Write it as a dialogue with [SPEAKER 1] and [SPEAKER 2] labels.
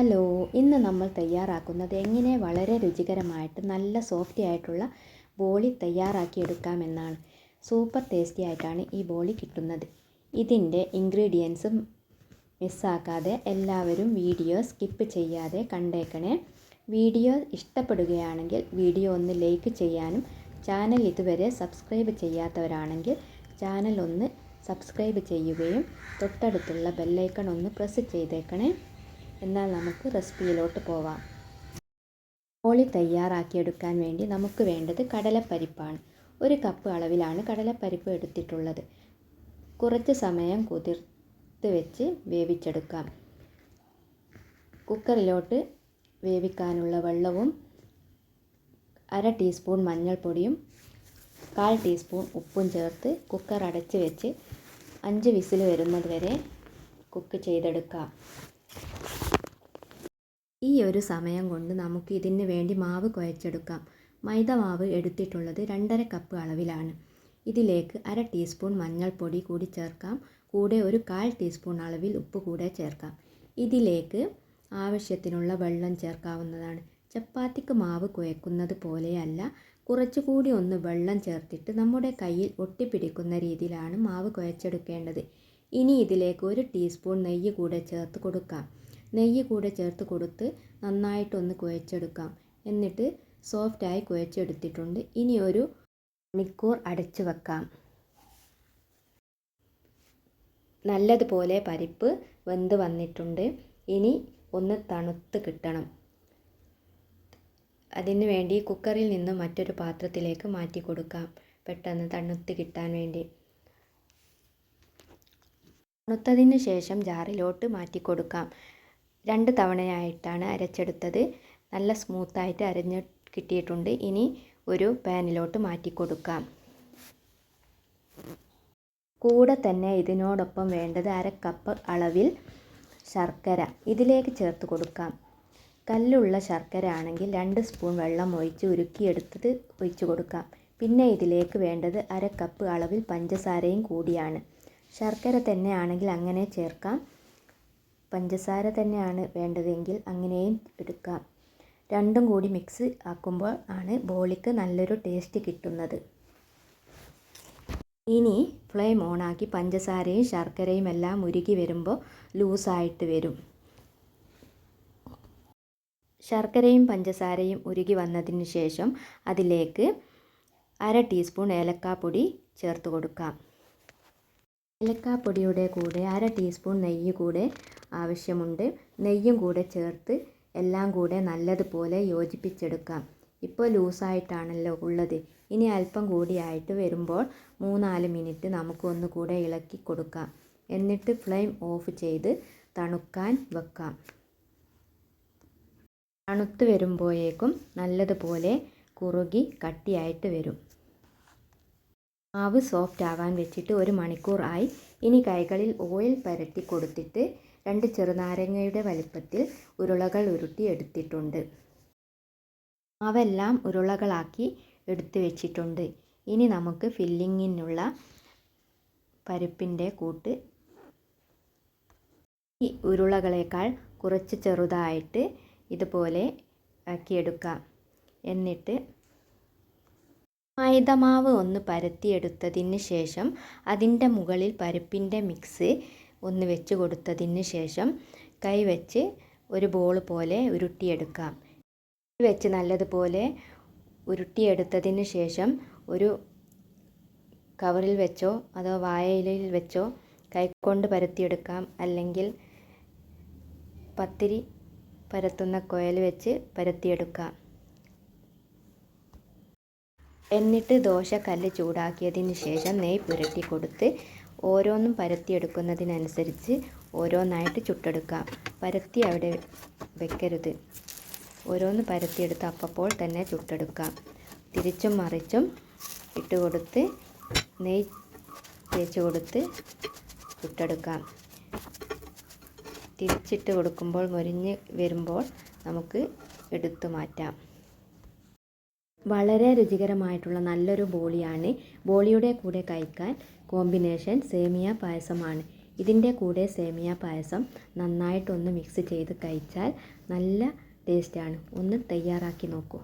[SPEAKER 1] Hello ഇന്ന് നമ്മൾ തയ്യാറാക്കുന്നത് എങ്ങനെ വളരെ രുചികരമായിട്ട് നല്ല സോഫ്റ്റി ആയിട്ടുള്ള ബോളി തയ്യാറാക്കിയെടുക്കാമെന്നാണ് സൂപ്പർ ടേസ്റ്റി ആയിട്ടാണ് ഈ ബോളി കിട്ടുന്നത്. ഇതിന്റെ ഇൻഗ്രീഡിയൻസും മിസ്സാക്കാതെ എല്ലാവരും വീഡിയോ സ്കിപ്പ് ചെയ്യാതെ കണ്ടേക്കണേ. വീഡിയോ ഇഷ്ടപ്പെടുകയാണെങ്കിൽ വീഡിയോ ഒന്ന് ലൈക്ക് ചെയ്യാനും ചാനൽ ഇതുവരെ സബ്സ്ക്രൈബ് ചെയ്യാത്തവരാണെങ്കിൽ ചാനൽ ഒന്ന് സബ്സ്ക്രൈബ് ചെയ്യുകയും തൊട്ടടുത്തുള്ള ബെല്ലൈക്കൺ ഒന്ന് പ്രസ് ചെയ്തേക്കണേ. എന്നാൽ നമുക്ക് റെസിപ്പിയിലോട്ട് പോവാം. മോളി തയ്യാറാക്കിയെടുക്കാൻ വേണ്ടി നമുക്ക് വേണ്ടത് കടലപ്പരിപ്പാണ്. ഒരു കപ്പ് അളവിലാണ് കടലപ്പരിപ്പ് എടുത്തിട്ടുള്ളത്. കുറച്ച് സമയം കുതിർത്ത് വെച്ച് വേവിച്ചെടുക്കാം. കുക്കറിലോട്ട് വേവിക്കാനുള്ള വെള്ളവും അര ടീസ്പൂൺ മഞ്ഞൾപ്പൊടിയും കാൽ ടീസ്പൂൺ ഉപ്പും ചേർത്ത് കുക്കർ അടച്ച് വെച്ച് അഞ്ച് വിസിൽ വരുന്നത് വരെ കുക്ക് ചെയ്തെടുക്കാം. ഈ ഒരു സമയം കൊണ്ട് നമുക്ക് ഇതിന് വേണ്ടി മാവ് കുഴച്ചെടുക്കാം. മൈദ മാവ് എടുത്തിട്ടുള്ളത് രണ്ടര കപ്പ് അളവിലാണ്. ഇതിലേക്ക് അര ടീസ്പൂൺ മഞ്ഞൾപ്പൊടി കൂടി ചേർക്കാം. കൂടെ ഒരു കാൽ ടീസ്പൂൺ അളവിൽ ഉപ്പ് കൂടെ ചേർക്കാം. ഇതിലേക്ക് ആവശ്യത്തിനുള്ള വെള്ളം ചേർക്കാവുന്നതാണ്. ചപ്പാത്തിക്ക് മാവ് കുഴക്കുന്നത് പോലെയല്ല. കുറച്ചുകൂടി ഒന്ന് വെള്ളം ചേർത്തിട്ട് നമ്മുടെ കയ്യിൽ ഒട്ടിപ്പിടിക്കുന്ന രീതിയിലാണ് മാവ് കുഴച്ചെടുക്കേണ്ടത്. ഇനി ഇതിലേക്ക് ഒരു ടീസ്പൂൺ നെയ്യ് കൂടെ ചേർത്ത് കൊടുക്കാം. നെയ്യ് കൂടെ ചേർത്ത് കൊടുത്ത് നന്നായിട്ടൊന്ന് കുഴച്ചെടുക്കാം. എന്നിട്ട് സോഫ്റ്റായി കുഴച്ചെടുത്തിട്ടുണ്ട്. ഇനി ഒരു മണിക്കൂർ അടച്ചു വെക്കാം. നല്ലതുപോലെ പരിപ്പ് വെന്ത് വന്നിട്ടുണ്ട്. ഇനി ഒന്ന് തണുത്ത് കിട്ടണം. അതിനു വേണ്ടി കുക്കറിൽ നിന്ന് മറ്റൊരു പാത്രത്തിലേക്ക് മാറ്റി കൊടുക്കാം. പെട്ടെന്ന് തണുത്ത് കിട്ടാൻ വേണ്ടി. തണുത്തതിന് ശേഷം ജാറിലോട്ട് മാറ്റി കൊടുക്കാം. രണ്ട് തവണയായിട്ടാണ് അരച്ചെടുത്തത്. നല്ല സ്മൂത്തായിട്ട് അരഞ്ഞ് കിട്ടിയിട്ടുണ്ട്. ഇനി ഒരു പാനിലോട്ട് മാറ്റി കൊടുക്കാം കൂടെ തന്നെ ഇതിനോടൊപ്പം വേണ്ടത് അര കപ്പ് അളവിൽ ശർക്കര. ഇതിലേക്ക് ചേർത്ത് കൊടുക്കാം. കല്ലുള്ള ശർക്കര ആണെങ്കിൽ രണ്ട് സ്പൂൺ വെള്ളം ഒഴിച്ച് ഉരുക്കിയെടുത്തത് ഒഴിച്ചു കൊടുക്കാം. പിന്നെ ഇതിലേക്ക് വേണ്ടത് അര കപ്പ് അളവിൽ പഞ്ചസാരയും കൂടിയാണ്. ശർക്കര തന്നെ ആണെങ്കിൽ അങ്ങനെ ചേർക്കാം. പഞ്ചസാര തന്നെയാണ് വേണ്ടതെങ്കിൽ അങ്ങനെയും എടുക്കാം. രണ്ടും കൂടി മിക്സ് ആക്കുമ്പോൾ ആണ് ബോളിക്ക് നല്ലൊരു ടേസ്റ്റ് കിട്ടുന്നത്. ഇനി ഫ്ലെയിം ഓണാക്കി പഞ്ചസാരയും ശർക്കരയും എല്ലാം ഉരുകി വരുമ്പോൾ ലൂസായിട്ട് വരും. ശർക്കരയും പഞ്ചസാരയും ഉരുകി വന്നതിന് ശേഷം അതിലേക്ക് അര ടീസ്പൂൺ ഏലക്കാപ്പൊടി ചേർത്ത് കൊടുക്കാം. ഏലക്കാപ്പൊടിയുടെ കൂടെ അര ടീസ്പൂൺ നെയ്യ് കൂടെ ആവശ്യമുണ്ട്. നെയ്യും കൂടെ ചേർത്ത് എല്ലാം കൂടെ നല്ലതുപോലെ യോജിപ്പിച്ചെടുക്കാം. ഇപ്പോൾ ലൂസായിട്ടാണല്ലോ ഉള്ളത്. ഇനി അല്പം കൂടിയായിട്ട് വരുമ്പോൾ മൂന്നാൽ മിനിറ്റ് നമുക്ക് കൂടെ ഇളക്കി കൊടുക്കാം. എന്നിട്ട് ഫ്ലെയിം ഓഫ് ചെയ്ത് തണുക്കാൻ വെക്കാം. തണുത്ത് വരുമ്പോഴേക്കും നല്ലതുപോലെ കുറുകി കട്ടിയായിട്ട് വരും. മാവ് സോഫ്റ്റ് ആവാൻ വെച്ചിട്ട് ഒരു മണിക്കൂർ ആയി. ഇനി കൈകളിൽ ഓയിൽ പരത്തി കൊടുത്തിട്ട് രണ്ട് ചെറുനാരങ്ങയുടെ വലിപ്പത്തിൽ ഉരുളകൾ ഉരുട്ടി എടുത്തിട്ടുണ്ട്. മാവെല്ലാം ഉരുളകളാക്കി എടുത്തു വെച്ചിട്ടുണ്ട്. ഇനി നമുക്ക് ഫില്ലിങ്ങിനുള്ള പരിപ്പിന്റെ കൂട്ട് ഈ ഉരുളകളേക്കാൾ കുറച്ച് ചെറുതായിട്ട് ഇതുപോലെ ആക്കിയെടുക്കാം. എന്നിട്ട് മൈദമാവ് ഒന്ന് പരത്തിയെടുത്തതിന് ശേഷം അതിന്റെ മുകളിൽ പരിപ്പിന്റെ മിക്സ് ഒന്ന് വെച്ച് കൊടുത്തതിന് ശേഷം കൈ വെച്ച് ഒരു ബോൾ പോലെ ഉരുട്ടിയെടുക്കാം. വെച്ച് നല്ലതുപോലെ ഉരുട്ടിയെടുത്തതിന് ശേഷം ഒരു കവറിൽ വെച്ചോ അതോ വായയിലയിൽ വെച്ചോ കൈകൊണ്ട് പരത്തിയെടുക്കാം. അല്ലെങ്കിൽ പത്തിരി പരത്തുന്ന കോയൽ വെച്ച് പരത്തിയെടുക്കാം. എന്നിട്ട് ദോശ കല്ല് ചൂടാക്കിയതിന് ശേഷം നെയ്യ് പുരട്ടി കൊടുത്ത് ഓരോന്നും പരത്തിയെടുക്കുന്നതിനനുസരിച്ച് ഓരോന്നായിട്ട് ചുട്ടെടുക്കാം. പരത്തി അവിടെ വെക്കരുത്. ഓരോന്ന് പരത്തിയെടുത്ത് അപ്പപ്പോൾ തന്നെ ചുട്ടെടുക്കാം. തിരിച്ചും മറിച്ചും ഇട്ട് കൊടുത്ത് നെയ് തേച്ച് കൊടുത്ത് ചുട്ടെടുക്കാം. തിരിച്ചിട്ട് കൊടുക്കുമ്പോൾ മുരിഞ്ഞ് വരുമ്പോൾ നമുക്ക് എടുത്തു മാറ്റാം. വളരെ രുചികരമായിട്ടുള്ള നല്ലൊരു ബോളിയാണ്. ബോളിയുടെ കൂടെ കഴിക്കാൻ കോമ്പിനേഷൻ സേമിയ പായസമാണ്. ഇതിന്റെ കൂടെ സേമിയ പായസം നന്നായിട്ടൊന്ന് മിക്സ് ചെയ്ത് കഴിച്ചാൽ നല്ല ടേസ്റ്റാണ്. ഒന്ന് തയ്യാറാക്കി നോക്കൂ.